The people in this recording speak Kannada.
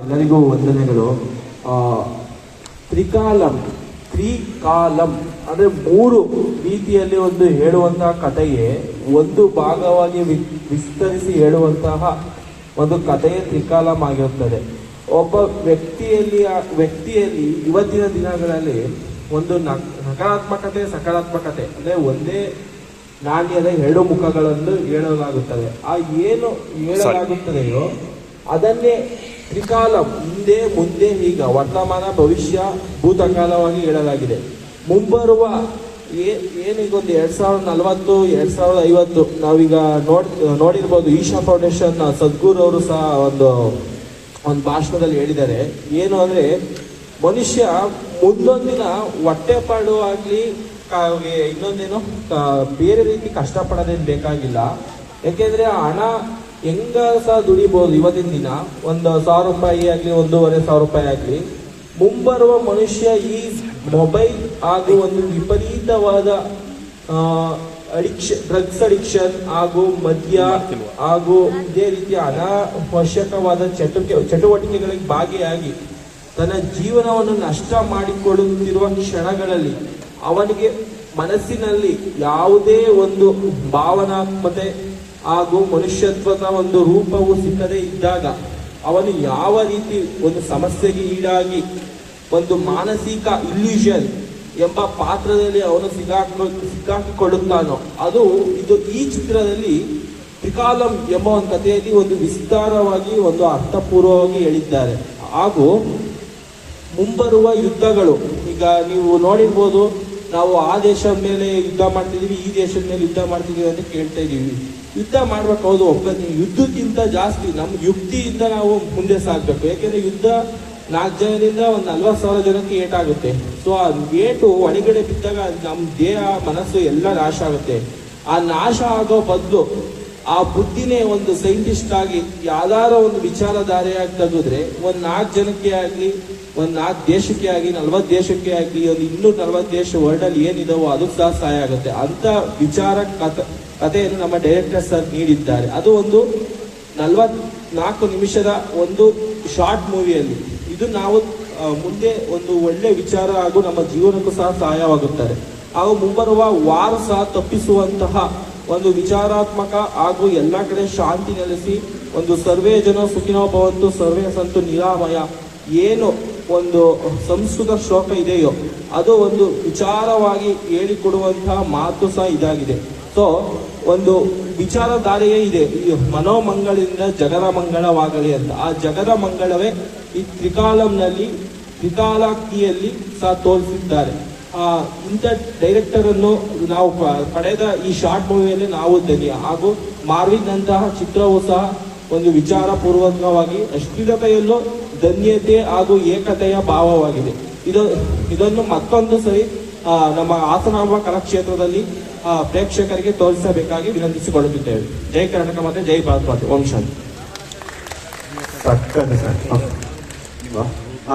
ಎಲ್ಲರಿಗೂ ವಂದನೆಗಳು. ತ್ರಿಕಾಲಂ ತ್ರಿಕಾಲಂ ಅಂದ್ರೆ ಮೂರು ರೀತಿಯಲ್ಲಿ ಒಂದು ಹೇಳುವಂತಹ ಕಥೆಯೇ, ಒಂದು ಭಾಗವಾಗಿ ವಿಸ್ತರಿಸಿ ಹೇಳುವಂತಹ ಒಂದು ಕಥೆಯೇ ತ್ರಿಕಾಲಂ ಆಗಿರುತ್ತದೆ. ಒಬ್ಬ ವ್ಯಕ್ತಿಯಲ್ಲಿ ವ್ಯಕ್ತಿಯಲ್ಲಿ ಇವತ್ತಿನ ದಿನಗಳಲ್ಲಿ ಒಂದು ನಕಾರಾತ್ಮಕತೆ, ಸಕಾರಾತ್ಮಕತೆ, ಅಂದ್ರೆ ಒಂದೇ ನಾಣ್ಯದ ಎರಡು ಮುಖಗಳನ್ನು ಹೇಳಲಾಗುತ್ತದೆ. ಆ ಏನು ಹೇಳಲಾಗುತ್ತದೆಯೋ ಅದನ್ನೇ ತ್ರಿಕಾಲ ಮುಂದೆ ಮುಂದೆ ಈಗ ವರ್ತಮಾನ ಭವಿಷ್ಯ ಭೂತಕಾಲವಾಗಿ ಹೇಳಲಾಗಿದೆ. ಮುಂಬರುವ ಏ- ಏನೀಗ ಒಂದು ಎರಡ್ ಸಾವಿರದ ನಲವತ್ತು, ಎರಡು ಸಾವಿರದ ಐವತ್ತು ನಾವೀಗ ನೋಡ್, ನೋಡಿರ್ಬೋದು ಈಶಾ ಫೌಂಡೇಶನ್ ಸದ್ಗುರು ಅವರು ಸಹ ಒಂದು ಒಂದು ಭಾಷಣದಲ್ಲಿ ಹೇಳಿದ್ದಾರೆ. ಏನು ಅಂದ್ರೆ, ಮನುಷ್ಯ ಮುಂದೊಂದಿನ ಹೊಟ್ಟೆಪಾಡು ಆಗ್ಲಿ ಆಗಲಿ ಇನ್ನೊಂದೇನು ಬೇರೆ ರೀತಿ ಕಷ್ಟಪಡೋದೇನು ಬೇಕಾಗಿಲ್ಲ ಯಾಕೆಂದ್ರೆ ಹಣ ಹೆಂಗ ಸಹ ದುಡಿಬಹುದು ಇವತ್ತಿನ ದಿನ? ಒಂದು ಸಾವಿರ ರೂಪಾಯಿ ಆಗಲಿ ಒಂದೂವರೆ ಸಾವಿರ ರೂಪಾಯಿ ಆಗಲಿ. ಮುಂಬರುವ ಮನುಷ್ಯ ಈ ಮೊಬೈಲ್ ಹಾಗೂ ಒಂದು ವಿಪರೀತವಾದ ಅಡಿಕ್ಷನ್ ಡ್ರಗ್ಸ್ ಅಡಿಕ್ಷನ್ ಹಾಗೂ ಮದ್ಯ ಹಾಗೂ ಇದೇ ರೀತಿಯ ಅನಾವಶ್ಯಕವಾದ ಚಟುಕೆ ಚಟುವಟಿಕೆಗಳಿಗೆ ಭಾಗಿಯಾಗಿ ತನ್ನ ಜೀವನವನ್ನು ನಷ್ಟ ಮಾಡಿಕೊಳ್ಳುತ್ತಿರುವ ಕ್ಷಣಗಳಲ್ಲಿ ಅವನಿಗೆ ಮನಸ್ಸಿನಲ್ಲಿ ಯಾವುದೇ ಒಂದು ಭಾವನಾತ್ಮತೆ ಹಾಗೂ ಮನುಷ್ಯತ್ವದ ಒಂದು ರೂಪವು ಸಿಕ್ಕದೇ ಇದ್ದಾಗ ಅವನು ಯಾವ ರೀತಿ ಒಂದು ಸಮಸ್ಯೆಗೆ ಈಡಾಗಿ ಒಂದು ಮಾನಸಿಕ ಇಲ್ಯೂಷನ್ ಎಂಬ ಪಾತ್ರದಲ್ಲಿ ಅವನು ಸಿಗಾಕೊ, ಸಿಕ್ಕಾಕಿಕೊಳ್ಳುತ್ತಾನೋ, ಅದು ಇದು ಈ ಚಿತ್ರದಲ್ಲಿ ತ್ರಿಕಾಲಂ ಎಂಬ ಒಂದು ಕಥೆಯಲ್ಲಿ ಒಂದು ವಿಸ್ತಾರವಾಗಿ ಒಂದು ಅರ್ಥಪೂರ್ವವಾಗಿ ಹೇಳಿದ್ದಾರೆ. ಹಾಗೂ ಮುಂಬರುವ ಯುದ್ಧಗಳು, ಈಗ ನೀವು ನೋಡಿರ್ಬೋದು ನಾವು ಆ ದೇಶದ ಮೇಲೆ ಯುದ್ಧ ಮಾಡ್ತಿದೀವಿ, ಈ ದೇಶದ ಮೇಲೆ ಯುದ್ಧ ಮಾಡ್ತಿದೀವಿ ಅಂತ ಕೇಳ್ತಾ ಇದ್ದೀವಿ. ಯುದ್ಧ ಮಾಡ್ಬೇಕು ಹೌದು, ಒಬ್ಬ ಯುದ್ಧಕ್ಕಿಂತ ಜಾಸ್ತಿ ನಮ್ಮ ಯುಕ್ತಿಯಿಂದ ನಾವು ಮುಂದೆ ಸಾಗಬೇಕು ಯಾಕೆಂದ್ರೆ ಯುದ್ಧ ನಾಲ್ಕು ಜನರಿಂದ ಒಂದು ನಲ್ವತ್ತು ಸಾವಿರ ಜನಕ್ಕೆ ಏಟಾಗುತ್ತೆ ಸೊ ಆ ಏಟು ಒಳಗಡೆ ಬಿದ್ದಾಗ ನಮ್ಮ ದೇಹ, ಮನಸ್ಸು ಎಲ್ಲ ನಾಶ ಆಗುತ್ತೆ. ಆ ನಾಶ ಆಗೋ ಬದಲು ಆ ಬುದ್ಧಿನೇ ಒಂದು ಸೈಂಟಿಸ್ಟ್ ಆಗಿ ಯಾವ್ದಾರ ಒಂದು ವಿಚಾರಧಾರೆಯಾಗಿ ತೆಗೆದ್ರೆ, ಒಂದು ನಾಲ್ಕು ಜನಕ್ಕೆ ಆಗ್ಲಿ ಒಂದ್ ನಾಲ್ಕು ದೇಶಕ್ಕೆ ಆಗಿ, ನಲ್ವತ್ತು ದೇಶಕ್ಕೆ ಆಗಲಿ ಒಂದು ಇನ್ನೂರ ನಲ್ವತ್ತು ದೇಶ ವರ್ಲ್ಡ್ ಅಲ್ಲಿ ಏನಿದಾವೋ ಅದು ಸಹ ಸಹಾಯ ಆಗುತ್ತೆ. ಅಂತ ವಿಚಾರ ಕಥ, ಕಥೆಯನ್ನು ನಮ್ಮ ಡೈರೆಕ್ಟರ್ ಸರ್ ನೀಡಿದ್ದಾರೆ. ಅದು ಒಂದು ನಲ್ವತ್ನಾಲ್ಕು ನಿಮಿಷದ ಒಂದು ಶಾರ್ಟ್ ಮೂವಿಯಲ್ಲಿ ಇದು ನಾವು ಮುಂದೆ ಒಂದು ಒಳ್ಳೆ ವಿಚಾರ ಹಾಗೂ ನಮ್ಮ ಜೀವನಕ್ಕೂ ಸಹ ಸಹಾಯವಾಗುತ್ತಾರೆ. ಹಾಗೂ ಮುಂಬರುವ ವಾರ ಸಹ ತಪ್ಪಿಸುವಂತಹ ಒಂದು ವಿಚಾರಾತ್ಮಕ ಹಾಗೂ ಎಲ್ಲ ಕಡೆ ಶಾಂತಿ ನೆಲೆಸಿ ಒಂದು ಸರ್ವೇ ಜನ ಸುಖಿನೋ ಭವಂತು ಸರ್ವೇ ಸಂತು ನಿರಾಮಯ, ಏನು ಒಂದು ಸಂಸ್ಕೃತ ಶ್ಲೋಕ ಇದೆಯೋ, ಅದು ಒಂದು ವಿಚಾರವಾಗಿ ಹೇಳಿಕೊಡುವಂತಹ ಮಾತು ಸಹ ಇದಾಗಿದೆ. ಸೊ ಒಂದು ವಿಚಾರಧಾರೆಯೇ ಇದೆ. ಮನೋಮಂಗಳಿಂದ ಜಗದ ಮಂಗಳವಾಗಲಿ ಅಂತ. ಆ ಜಗದ ಮಂಗಳವೇ ಈ ತ್ರಿಕಾಲಂನಲ್ಲಿ, ತ್ರಿಕಾಲಾಕ್ತಿಯಲ್ಲಿ ಸಹ ತೋರಿಸಿದ್ದಾರೆ. ಆ, ಇಂಥ ಡೈರೆಕ್ಟರ್ ಅನ್ನು ನಾವು ಪಡೆದ ಈ ಶಾರ್ಟ್ ಮೂವಿಯಲ್ಲಿ ನಾವು ಧನಿ ಹಾಗೂ ಮಾರ್ವಿನ್ನಂತಹ ಚಿತ್ರವು ಸಹ ಒಂದು ವಿಚಾರ ಪೂರ್ವಕವಾಗಿ ಅಶ್ಲೀಲತೆಯಲ್ಲೂ ಧನ್ಯತೆ ಹಾಗೂ ಏಕತೆಯ ಭಾವವಾಗಿದೆ. ಇದು, ಇದನ್ನು ಮತ್ತೊಂದು ಸರಿ ನಮ್ಮ ಹಾಸನಾಂಬ ಕಲಾಕ್ಷೇತ್ರದಲ್ಲಿ ಪ್ರೇಕ್ಷಕರಿಗೆ ತೋರಿಸಬೇಕಾಗಿ ವಿನಂತಿಸಿಕೊಳ್ಳುತ್ತಿದ್ದೇವೆ. ಜೈ ಕರ್ನಾಟಕ ಮತ್ತೆ ಜೈ ಭಾರತ್ ಮಾತೆ. ಓಂ ಶಾಂತಿ.